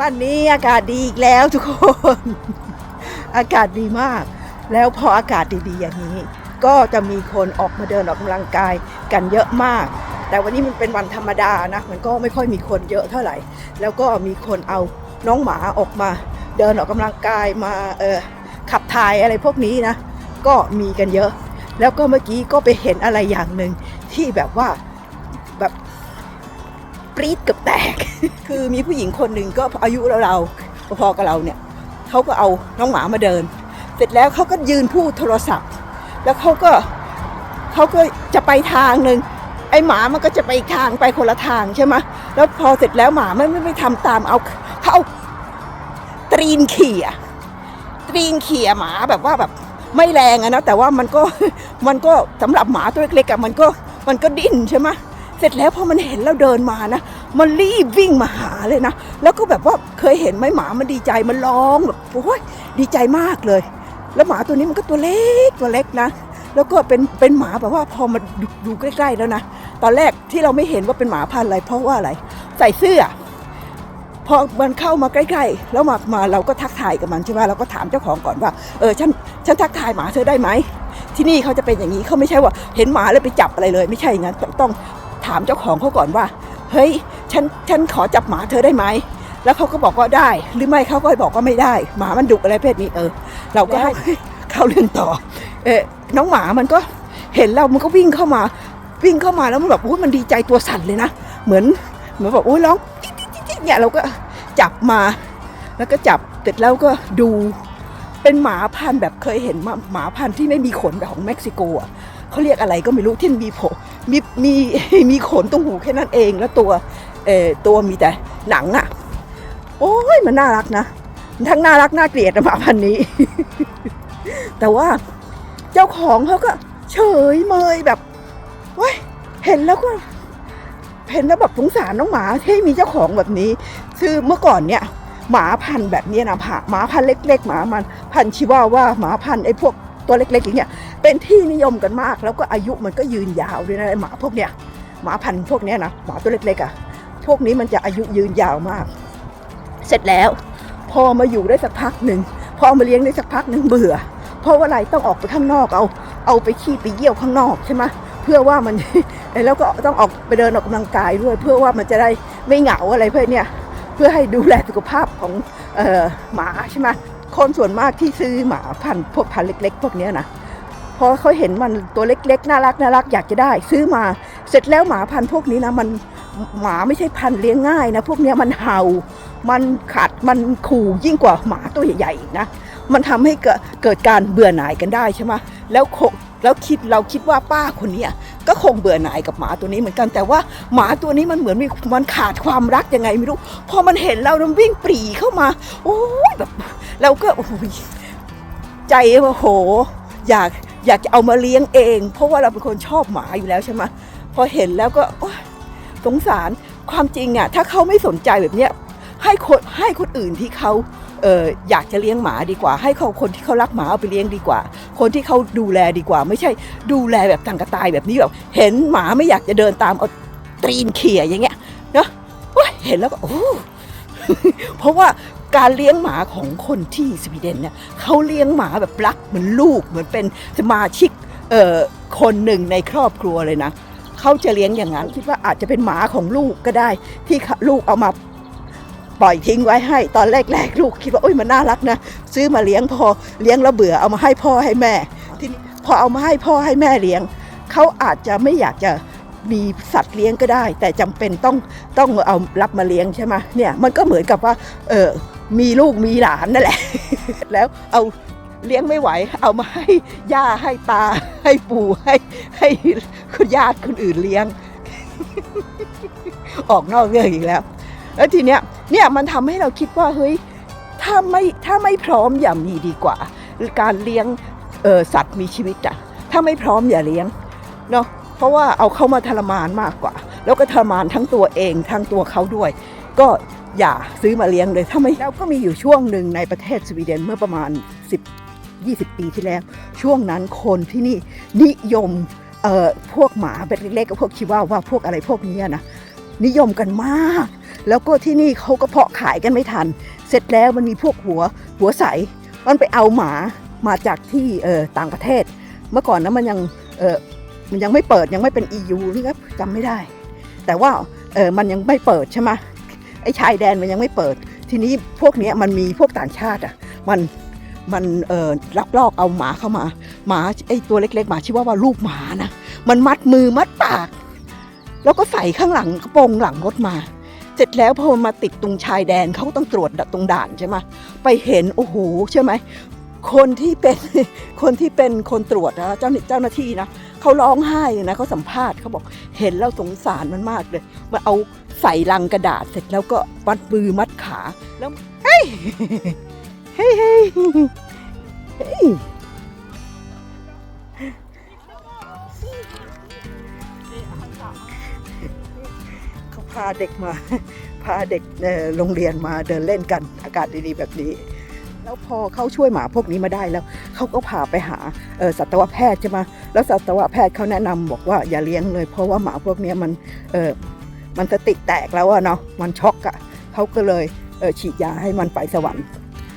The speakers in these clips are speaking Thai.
วันนี้อากาศดีอีกแล้วทุกคน อากาศดีมาก แล้วพออากาศดีๆ อย่างนี้ ก็จะมีคนออกมาเดินออกกำลังกายกันเยอะมาก แต่วันนี้มันเป็นวันธรรมดานะ มันก็ไม่ค่อยมีคนเยอะเท่าไหร่ แล้วก็มีคนเอาน้องหมาออกมา เดินออกกำลังกายมาเออขับถ่ายอะไรพวกนี้นะ ก็มีกันเยอะ แล้วก็เมื่อกี้ก็ไปเห็นอะไรอย่างหนึ่งที่แบบว่าแบบปรี๊ดเกับแตก คือมีผู้หญิงคนหนึ่งก็อายุเราๆพอๆกับเราเนี่ยเขาก็เอาน้องหมามาเดิน เสร็จแล้วเขาก็ยืนพูดโทรศัพท์ แล้วเขาก็เขาก็จะไปทางหนึ่งไอหมามันก็จะไปอีกทางไปคนละทางใช่ไหมแล้วพอเสร็จแล้วหมาไม่ไม่ไม่ทำตามเอาเขาเอาตรีนเขี่ยตรีนเขี่ยหมาแบบว่าแบบไม่แรงอะนะแต่ว่ามันก็มันก็สำหรับหมาตัวเล็กๆอะมันก็มันก็ดิ้นใช่ไหมเสร็จแล้วพอมันเห็นเราเดินมานะ มันรีบวิ่งมาหาเลยนะ แล้วก็แบบว่าเคยเห็นไหมหมามันดีใจมันร้องแบบโอ้ยดีใจมากเลย แล้วหมาตัวนี้มันก็ตัวเล็กตัวเล็กนะ แล้วก็เป็นเป็นหมาแบบว่าพอมาดูดูใกล้ๆแล้วนะตอนแรกที่เราไม่เห็นว่าเป็นหมาพันธุ์อะไร เพราะว่าอะไร ใส่เสื้อพอมันเข้ามาใกล้ๆ แล้วมามาเราก็ทักทายกับมันใช่ไหมเราก็ถามเจ้าของก่อนว่า เออฉันฉันทักทายหมาเธอได้ไหม ที่นี่เขาจะเป็นอย่างนี้เขาไม่ใช่ว่าเห็นหมาแล้วไปจับอะไรเลย ไม่ใช่อย่างนั้นต้องถามเจ้าของเขาก่อนว่า เฮ้ยฉันฉันขอจับหมาเธอได้ไหมแล้วเขาก็บอกว่าได้ หรือไม่เขาก็บอกว่าไม่ได้ หมามันดุอะไรเพศนี้เออ เราก็ให้เข้าเรื่องต่อ เออน้องหมามันก็เห็นเรา มันก็วิ่งเข้ามา วิ่งเข้ามาแล้วมันแบบอุ้ยมันดีใจตัวสั่นเลยนะ เหมือนเหมือนแบบอุ้ยร้องจิ๊ดจิ๊ดจิ๊ดจิ๊ดเนี่ยเราก็จับมา แล้วก็จับเสร็จแล้วก็ดูเป็นหมาพันธุ์แบบเคยเห็นหมาหมาพันธุ์ที่ไม่มีขนแบบของเม็กซิโกอะเขาเรียกอะไรก็ไม่รู้ที่มีผม มีมีมีขนตรงหูแค่นั้นเองแล้วตัวเออตัวมีแต่หนังอะ โอ้ยมันน่ารักนะ ทั้งน่ารักน่าเกลียดหมาพันนี้ แต่ว่าเจ้าของเขาก็เฉยเมยแบบเว้ยเห็นแล้วก็เห็นแล้วแบบสงสารน้องหมาที่มีเจ้าของแบบนี้ คือเมื่อก่อนเนี่ยหมาพันแบบนี้นะผาหมาพันเล็ก ๆ หมามันพันชิวาว่าหมาพันไอ้พวก ตัวเล็กๆอย่างเงี้ยเป็นที่นิยมกันมาก แล้วก็อายุมันก็ยืนยาวด้วยนะหมาพวกเนี้ยหมาพันธุ์พวกเนี้ยนะหมาตัวเล็กๆอะพวกนี้มันจะอายุยืนยาวมาก เสร็จแล้ว พอมาอยู่ได้สักพักหนึ่งพอมาเลี้ยงได้สักพักหนึ่งเบื่อ เพราะว่าอะไรต้องออกไปข้างนอกเอา เอาไปขี้ไปเยี่ยวข้างนอกใช่ไหมเพื่อว่ามันแล้วก็ต้องออกไปเดินออกกำลังกายด้วย เพื่อว่ามันจะได้ไม่เหงาอะไรเพื่อเนี่ยเพื่อให้ดูแลสุขภาพของออหมาใช่ไหม คนส่วนมากที่ซื้อหมาพันธุ์พวกพันธุ์เล็ก ๆ พวกนี้นะพอเขาเห็นมันตัวเล็กๆน่ารักน่ารักอยากจะได้ ซื้อมาเสร็จแล้วหมาพันธุ์พวกนี้นะมันหมาไม่ใช่พันธุ์เลี้ยงง่ายนะพวกนี้มันเห่า มันขัดมันขู่ยิ่งกว่าหมาตัวใหญ่ๆอีกนะมันทำให้เกิดเกิดการเบื่อหน่ายกันได้ใช่ไหมแล้วคงแล้วคิดเราคิดว่าป้าคนเนี้ก็คงเบื่อหน่ายกับหมาตัวนี้เหมือนกัน แต่ว่าหมาตัวนี้มันเหมือนมีมันขาดความรักยังไงไม่รู้ พอมันเห็นเรามันวิ่งปรีเข้ามา โอ้ยแบบ เราก็โอ้ยใจว่าโห อยากอยากจะเอามาเลี้ยงเอง เพราะว่าเราเป็นคนชอบหมาอยู่แล้วใช่ไหมพอเห็นแล้วก็สงสารความจริงอะถ้าเขาไม่สนใจแบบเนี้ยให้คนให้คนอื่นที่เขาเอออยากจะเลี้ยงหมาดีกว่า ให้เขาคนที่เขารักหมาเอาไปเลี้ยงดีกว่า คนที่เขาดูแลดีกว่า ไม่ใช่ดูแลแบบต่างกระตายแบบนี้แบบเห็นหมาไม่อยากจะเดินตามเอาตรีนเขี่ยอย่างเงี้ยเนาะเห็นแล้วก็โอ้เพราะว่า การเลี้ยงหมาของคนที่สวีเดนเนี่ยเขาเลี้ยงหมาแบบรักเหมือนลูกเหมือนเป็นสมาชิกเออคนหนึ่งในครอบครัวเลยนะเขาจะเลี้ยงอย่างนั้นคิดว่าอาจจะเป็นหมาของลูกก็ได้ ที่ลูกเอามาปล่อยทิ้งไว้ให้ ตอนแรกๆ ลูกคิดว่าโอ้ยมันน่ารักนะซื้อมาเลี้ยงพอเลี้ยงแล้วเบื่อเอามาให้พ่อให้แม่ทีนี้พอเอามาให้พ่อให้แม่เลี้ยงเขาอาจจะไม่อยากจะมีสัตว์เลี้ยงก็ได้ แต่จำเป็นต้องต้องเอารับมาเลี้ยงใช่ไหมเนี่ยมันก็เหมือนกับว่าเออ มีลูกมีหลานนั่นแหละ แล้วเอาเลี้ยงไม่ไหว เอามาให้ย่าให้ตาให้ปู่ให้ให้คุณญาติคนอื่นเลี้ยง ออกนอกเรื่องอีกแล้ว แล้วทีเนี้ยเนี่ยมันทำให้เราคิดว่าเฮ้ยถ้าไม่ถ้าไม่พร้อมอย่ามีดีกว่า การเลี้ยงสัตว์มีชีวิตอะถ้าไม่พร้อมอย่าเลี้ยงเนาะเพราะว่าเอาเข้ามาทรมานมากกว่า แล้วก็ทรมานทั้งตัวเองทั้งตัวเขาด้วย ก็ อย่าซื้อมาเลี้ยงเลยถ้าไม่แล้วก็มีอยู่ช่วงหนึ่งในประเทศสวีเดนเมื่อประมาณ 10 20 ปีที่แล้ว ช่วงนั้นคนที่นี่นิยมเอ่อพวกหมาเป็นเล็กๆกับพวกชิวาว่าพวกอะไรพวกนี้นะนิยมกันมาก แล้วก็ที่นี่เขาก็เพาะขายกันไม่ทัน เสร็จแล้วมันมีพวกหัวหัวใสมันไปเอาหมามาจากที่เออต่างประเทศ เมื่อก่อนนะมันยังเออมันยังไม่เปิดยังไม่เป็น EU นี่ครับจำไม่ได้ แต่ว่าเออมันยังไม่เปิดใช่ไหม ไอ้ชายแดนมันยังไม่เปิด ทีนี้พวกนี้มันมีพวกต่างชาติอะมันมันเออรับลอกเอาหมาเข้ามาหมาไอ้ตัวเล็กๆหมาชื่อว่าว่าลูกหมานะมันมัดมือมัดปาก แล้วก็ใส่ข้างหลังกระโปรงหลังรถมา เสร็จแล้วพอมาติดตรงชายแดนเขาต้องตรวจตรงด่านใช่ไหมไปเห็นโอ้โหใช่ไหมคนที่เป็นคนที่เป็นคนตรวจนะเจ้าหน้าเจ้าหน้าที่นะเขาร้องไห้นะเขาสัมภาษณ์เขาบอกเห็นแล้วสงสารมันมากเลยมาเอา ใส่ลังกระดาษเสร็จแล้วก็มัดมือมัดขาแล้วเฮ้ยเฮ้ยเฮ้ยเฮ้ยเขาพาเด็กมา พาเด็กโรงเรียนมาเดินเล่นกัน อากาศดีๆแบบนี้ แล้วพอเขาช่วยหมาพวกนี้มาได้แล้ว เขาก็พาไปหาสัตวแพทย์ใช่ไหมแล้วสัตวแพทย์เขาแนะนำบอกว่าอย่าเลี้ยงเลย เพราะว่าหมาพวกนี้มันเมันสติแตกแล้วอะเนาะมันช็อกอะเขาก็เลยเฉีดยาให้มันไปสวรรค์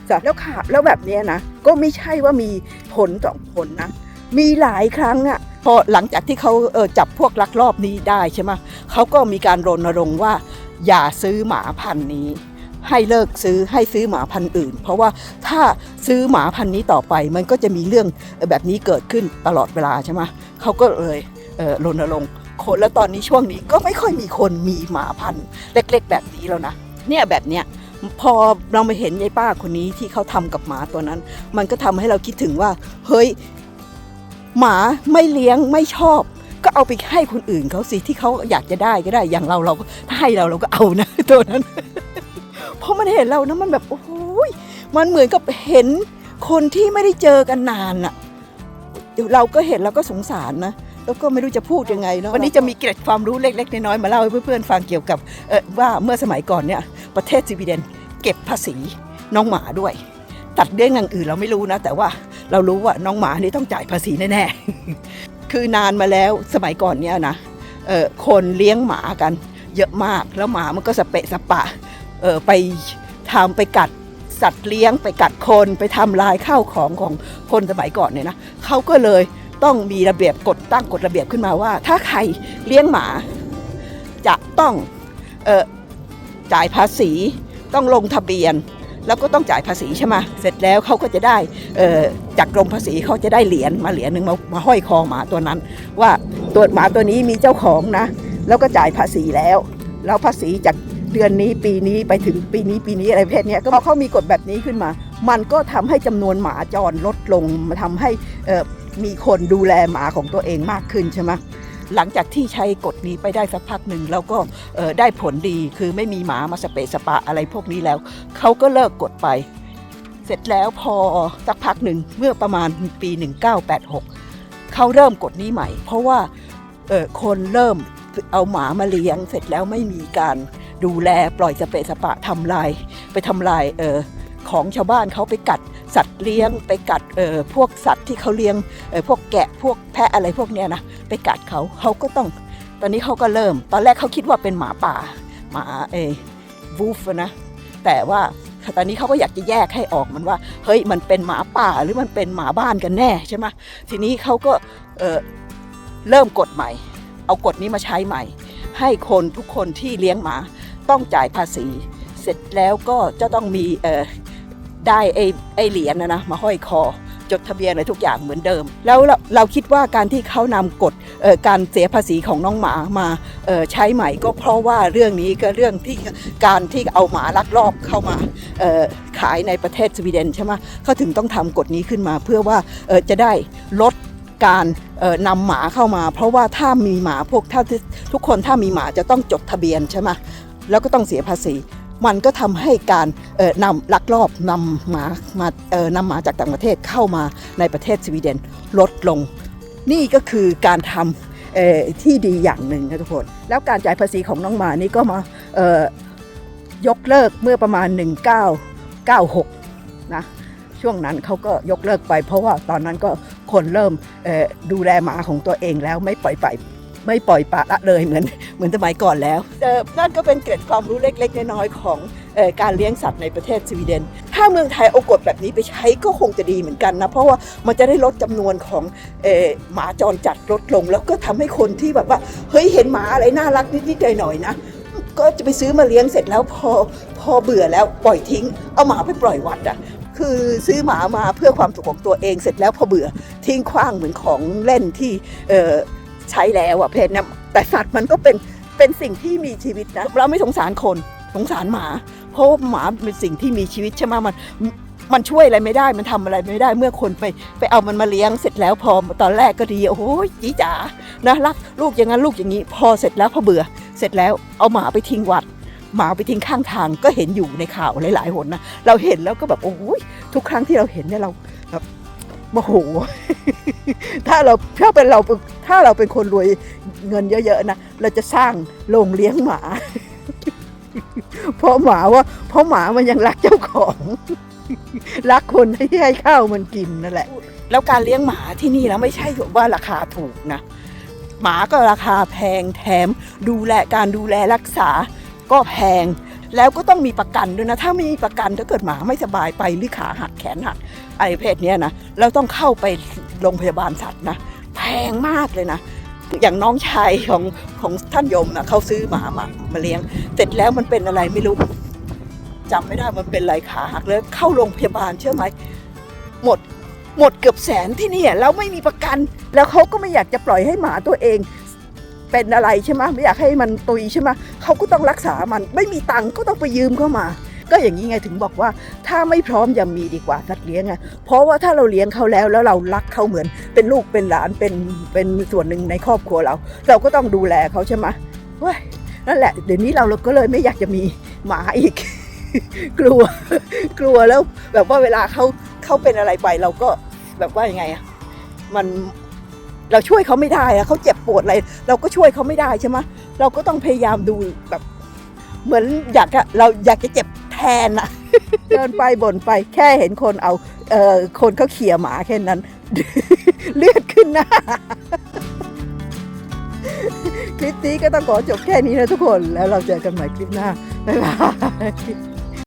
จ้ะแล้วค่ะแล้วแบบนี้นะก็ไม่ใช่ว่ามีผลสองผลนะมีหลายครั้งอะพอหลังจากที่เขาเจับพวกลักลอบนี้ได้ใช่ไหมเขาก็มีการรณรงค์ว่าอย่าซื้อหมาพันธุ์นี้ ให้เลิกซื้อให้ซื้อหมาพันธุ์อื่น เพราะว่าถ้าซื้อหมาพันธุ์นี้ต่อไป มันก็จะมีเรื่องแบบนี้เกิดขึ้นตลอดเวลาใช่ไหมเขาก็เลยรณรงค์ คนแล้วตอนนี้ช่วงนี้ก็ไม่ค่อยมีคนมีหมาพันธุ์เล็ก ๆ แบบนี้แล้วนะ เนี่ยแบบเนี้ยพอเรามาเห็นยายป้าคนนี้ที่เขาทำกับหมาตัวนั้น มันก็ทำให้เราคิดถึงว่า เฮ้ย หมาไม่เลี้ยงไม่ชอบ ก็เอาไปให้คนอื่นเขาสิที่เขาอยากจะได้ก็ได้อย่างเราเราก็ถ้าให้เราเราก็เอานะตัวนั้น เพราะมันเห็นเรานะมันแบบโอ้ยมันเหมือนกับเห็นคนที่ไม่ได้เจอกันนานอะเราก็เห็นเราก็สงสารนะ แล้วก็ไม่รู้จะพูดยังไงเนาะวันนี้จะมีเกร็ดความรู้เล็กๆน้อยๆมาเล่าให้เพื่อนๆฟังเกี่ยวกับเออว่าเมื่อสมัยก่อนเนี่ยประเทศสวีเดนเก็บภาษีน้องหมาด้วย ตัดเรื่องอย่างอื่นเราไม่รู้นะ แต่ว่าเรารู้ว่าน้องหมานี่ต้องจ่ายภาษีแน่ๆคือนานมาแล้วสมัยก่อนเนี่ยนะเออคนเลี้ยงหมากันเยอะมากแล้วหมามันก็สเปะสปะเออไปทำไปกัดสัตว์เลี้ยงไปกัดคนไปทำลายข้าวของของคนสมัยก่อนเนี่ยนะเขาก็เลย ต้องมีระเบียบกฎตั้งกฎระเบียบขึ้นมาว่า ถ้าใครเลี้ยงหมาจะต้องออจ่ายภาษี ต้องลงทะเบียน แล้วก็ต้องจ่ายภาษีใช่ไหมเสร็จแล้วเขาก็จะได้จากกรมภาษีเขาจะได้เหรียญมาเหรียญหนึ่งมามาห้อยคอหมาตัวนั้น ว่าตัวหมาตัวนี้มีเจ้าของนะ แล้วก็จ่ายภาษีแล้ว แล้วภาษีจากเดือนนี้ปีนี้ไปถึงปีนี้ปีนี้อะไรประเภทนี้ก็พอเขามีกฎแบบนี้ขึ้นมา มันก็ทำให้จำนวนหมาจรลดลงมาทำให้ มีคนดูแลหมาของตัวเองมากขึ้นใช่ไหมหลังจากที่ใช้กฎนี้ไปได้สักพักหนึ่งแล้วก็ได้ผลดีคือไม่มีหมามาสเปะสปะอะไรพวกนี้แล้ว เขาก็เลิกกฎไป เสร็จแล้วพอสักพักหนึ่งเมื่อประมาณปี 1986 เขาเริ่มกฎนี้ใหม่ เพราะว่าคนเริ่มเอาหมามาเลี้ยง เสร็จแล้วไม่มีการดูแลปล่อยสเปะสปะทำลาย ไปทำลายออของชาวบ้านเขาไปกัด สัตว์เลี้ยงไปกัดเออพวกสัตว์ที่เขาเลี้ยงเออพวกแกะพวกแพะอะไรพวกเนี้ยนะไปกัดเขาเขาก็ต้อง ตอนนี้เขาก็เริ่ม ตอนแรกเขาคิดว่าเป็นหมาป่าหมาเอวูฟนะแต่ว่าตอนนี้เขาก็อยากจะแยกให้ออกมันว่า เฮ้ยมันเป็นหมาป่าหรือมันเป็นหมาบ้านกันแน่ใช่ไหมทีนี้เขาก็เออเริ่มกฎใหม่ เอากฎนี้มาใช้ใหม่ ให้คนทุกคนที่เลี้ยงหมาต้องจ่ายภาษี เสร็จแล้วก็จะต้องมีเออ ได้ไอ้ไอ้เหรียญนะนะมาห้อยคอ จดทะเบียนอะไรทุกอย่างเหมือนเดิม แล้วเราเราคิดว่าการที่เขานำกฎการเสียภาษีของน้องหมามาใช้ใหม่ก็เพราะว่าเรื่องนี้ก็เรื่องที่การที่เอาหมาลักลอบเข้ามาขายในประเทศสวีเดนใช่ไหมเขาถึงต้องทำกฎนี้ขึ้นมาเพื่อว่าจะได้ลดการนำหมาเข้ามา เพราะว่าถ้ามีหมาพวกถ้าทุกคนถ้ามีหมาจะต้องจดทะเบียนใช่ไหมแล้วก็ต้องเสียภาษี มันก็ทำให้การนำลักลอบนำหมามานำหมาจากต่างประเทศเข้ามาในประเทศสวีเดนลดลง นี่ก็คือการทำที่ดีอย่างหนึ่งนะทุกคน แล้วการจ่ายภาษีของน้องหมานี่ก็มายกเลิกเมื่อประมาณ 1996 นะช่วงนั้นเขาก็ยกเลิกไป เพราะว่าตอนนั้นก็คนเริ่มดูแลหมาของตัวเองแล้วไม่ปล่อยไป ไม่ปล่อยปละละเลยเหมือนเหมือนสมัยก่อนแล้วนั่นก็เป็นเกร็ดความรู้เล็ก ๆ น้อยๆของออการเลี้ยงสัตว์ในประเทศสวีเดน ถ้าเมืองไทยเอากฎแบบนี้ไปใช้ก็คงจะดีเหมือนกันนะ เพราะว่ามันจะได้ลดจำนวนของออหมาจรจัดลดลง แล้วก็ทำให้คนที่แบบว่า เฮ้ยเห็นหมาอะไรน่ารักนิดๆหน่อยๆนะก็จะไปซื้อมาเลี้ยงเสร็จแล้วพอพอเบื่อแล้วปล่อยทิ้ง เอาหมาไปปล่อยวัดอะคือซื้อหมามาเพื่อความสุขของตัวเองเสร็จแล้วพอเบื่อทิ้งขว้างเหมือนของเล่นที่เใช้แล้วอะเพนนะแต่สัตว์มันก็เป็นเป็นสิ่งที่มีชีวิตนะเราไม่สงสารคนสงสารหมา เพราะว่าหมาเป็นสิ่งที่มีชีวิตใช่ไหมมันมันช่วยอะไรไม่ได้มันทำอะไรไม่ได้เมื่อคนไปไปเอามันมาเลี้ยงเสร็จแล้วพอตอนแรกก็ดีโอ้โหจีจ๋านะรักลูกอย่างนั้นลูกอย่างนี้ พอเสร็จแล้วพอเบื่อ เสร็จแล้วเอาหมาไปทิ้งวัด หมาไปทิ้งข้างทางก็เห็นอยู่ในข่าวหลายๆหนนะเราเห็นแล้วก็แบบโอ้ยทุกครั้งที่เราเห็นเนี่ยเรา โมโห ถ้าเราถ้าเป็นเราถ้าเราเป็นคนรวยเงินเยอะๆนะ เราจะสร้างโรงเลี้ยงหมา เพราะหมาว่าเพราะหมามันยังรักเจ้าของ รักคนที่ให้ข้าวมันกินนั่นแหละ แล้วการเลี้ยงหมาที่นี่แล้วไม่ใช่ว่าราคาถูกนะ หมาก็ราคาแพงแถม ดูแลการดูแลรักษาก็แพงแล้วก็ต้องมีประกันด้วยนะ ถ้าไม่มีประกันถ้าเกิดหมาไม่สบายไปหรือขาหักแขนหัก ไรประเพศเนี้ยนะเราต้องเข้าไปโรงพยาบาลสัตว์นะแพงมากเลยนะ อย่างน้องชายของของท่านยมนะเขาซื้อหมามามาเลี้ยง เสร็จแล้วมันเป็นอะไรไม่รู้จำไม่ได้มันเป็นไรขาหักเลยเข้าโรงพยาบาลเชื่อไหมหมดหมดเกือบแสนที่นี่แล้วไม่มีประกัน แล้วเขาก็ไม่อยากจะปล่อยให้หมาตัวเองเป็นอะไรใช่ไหมไม่อยากให้มันตุยใช่ไหมเขาก็ต้องรักษามัน ไม่มีตังค์ก็ต้องไปยืมเข้ามา ก็อย่างนี้ไงถึงบอกว่า ถ้าไม่พร้อมอย่ามีดีกว่าสัตว์เลี้ยงไงเพราะว่าถ้าเราเลี้ยงเขาแล้วแล้วเรารักเขาเหมือน เป็นลูกเป็นหลานเป็นเป็นส่วนหนึ่งในครอบครัวเรา เราก็ต้องดูแลเขาใช่ไหมเว้ยนั่นแหละเดี๋ยวนี้เราเราก็เลยไม่อยากจะมีหมาอีก กลัว กลัวแล้ว แบบว่าเวลาเขาเขาเป็นอะไรไปเราก็แบบว่ายังไงอะมันเราช่วยเขาไม่ได้อะเขาเจ็บปวดอะไร เราก็ช่วยเขาไม่ได้ใช่ไหมเราก็ต้องพยายามดูแบบ เหมือนอยากจะเราอยากจะเจ็บ แทนอะเดินไปบ่นไปแค่เห็นคนเอาเออคนเขาเขี่ยหมาแค่นั้น เลือดขึ้นหน้า คลิปนี้ก็ต้องขอจบแค่นี้นะทุกคนแล้วเราเจอกันใหม่คลิปหน้าบ๊ายบาย